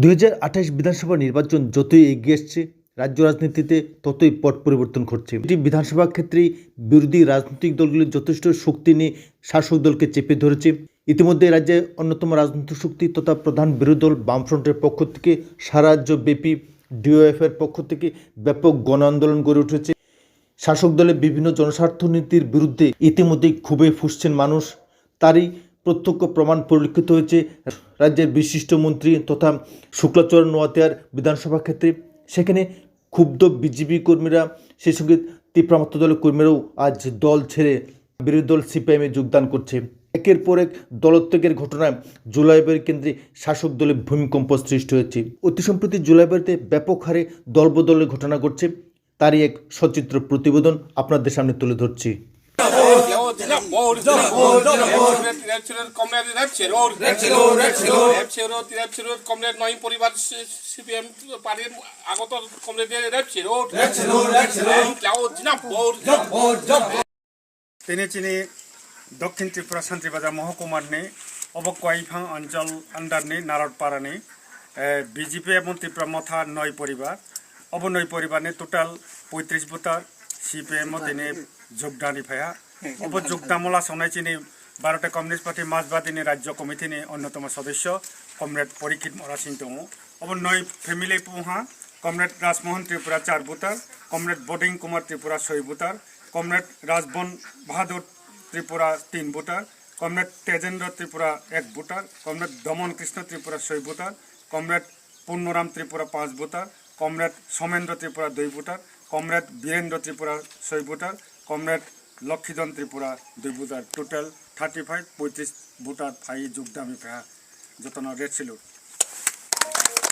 দুই হাজার আঠাশ বিধানসভা নির্বাচন যতই এগিয়ে আসছে, রাজ্য রাজনীতিতে ততই পট পরিবর্তন ঘটছে। এটি বিধানসভা ক্ষেত্রেই বিরোধী রাজনৈতিক দলগুলি যথেষ্ট শক্তি নিয়ে শাসক দলকে চেপে ধরেছে। ইতিমধ্যে রাজ্যে অন্যতম রাজনৈতিক শক্তি তথা প্রধান বিরোধী দল বামফ্রন্টের পক্ষ থেকে সারা রাজ্যব্যাপী ডিওএফের পক্ষ থেকে ব্যাপক গণ আন্দোলন গড়ে উঠেছে। শাসক দলের বিভিন্ন জনস্বার্থ নীতির বিরুদ্ধে ইতিমধ্যেই খুবই ফুসছেন মানুষ। তারই প্রত্যক্ষ প্রমাণ পরিলক্ষিত হয়েছে। রাজ্যের বিশিষ্ট মন্ত্রী তথা শুক্লাচরণ নোয়াতিয়ার বিধানসভা ক্ষেত্রে। সেখানে ক্ষুব্ধ বিজেপি কর্মীরা, সেই সঙ্গে তীব্রামাত্র দলের কর্মীরাও আজ দল ছেড়ে বিরোধী দল সিপিআইএমে যোগদান করছে। একের পর এক দলত্যাগের ঘটনায় জুলাইবাড়ি কেন্দ্রে শাসক দলে ভূমিকম্প সৃষ্টি হয়েছে। অতি সম্প্রতি জুলাইবাড়িতে ব্যাপক হারে দলবদলের ঘটনা ঘটছে। তারই এক সচিত্র প্রতিবেদন আপনাদের সামনে তুলে ধরছি। কমরেড নয় পরিবার সিপিএম পার্টির আগত কমরেড রেপছে রোড তিনি চিনি দক্ষিণ ত্রিপুরা শান্তিবাজার মহকুমারনি অবকোয়াইফাং অঞ্চল আন্ডারনি নারদপাড়ানি বিজেপি এবং ত্রিপুরা মথা নয় পরিবার অব নয় পরিবারনি টোটাল পঁয়ত্রিশ ভোটার সিপিএম তিনি যোগদানি ফায়া অব যোগদামলা সনাই চিনি ভারতে কমিউনিস্ট পার্টি মাঝবাদিনী রাজ্য কমিটিনি অন্যতম সদস্য কমরেড পরীক্ষিত মরা সিং অব নয় ফেমিলি পুহা কমরেড রাজমোহন ত্রিপুরা চার ভোটার কমরেড বোর্ডিং কুমার ত্রিপুরা ছয় ভোটার কমরেড রাজবন বাহাদুর ত্রিপুরা তিন ভোটার কমরেড তেজেন্দ্র ত্রিপুরা এক ভোটার কমরেড দমন কৃষ্ণ ত্রিপুরা ছয় ভোটার কমরেড পূর্ণরাম ত্রিপুরা পাঁচ ভোটার কমরেড সোমেন্দ্র ত্রিপুরা দুই ভোটার কমরেড বীরেন্দ্র ত্রিপুরা ছয় ভোটার কমরেড লক্ষীজন ত্রিপুরা দুই টোটাল থার্টি ফাইভ পঁয়ত্রিশ ভোটার ফাই যোগদান যতন রেড সিলুট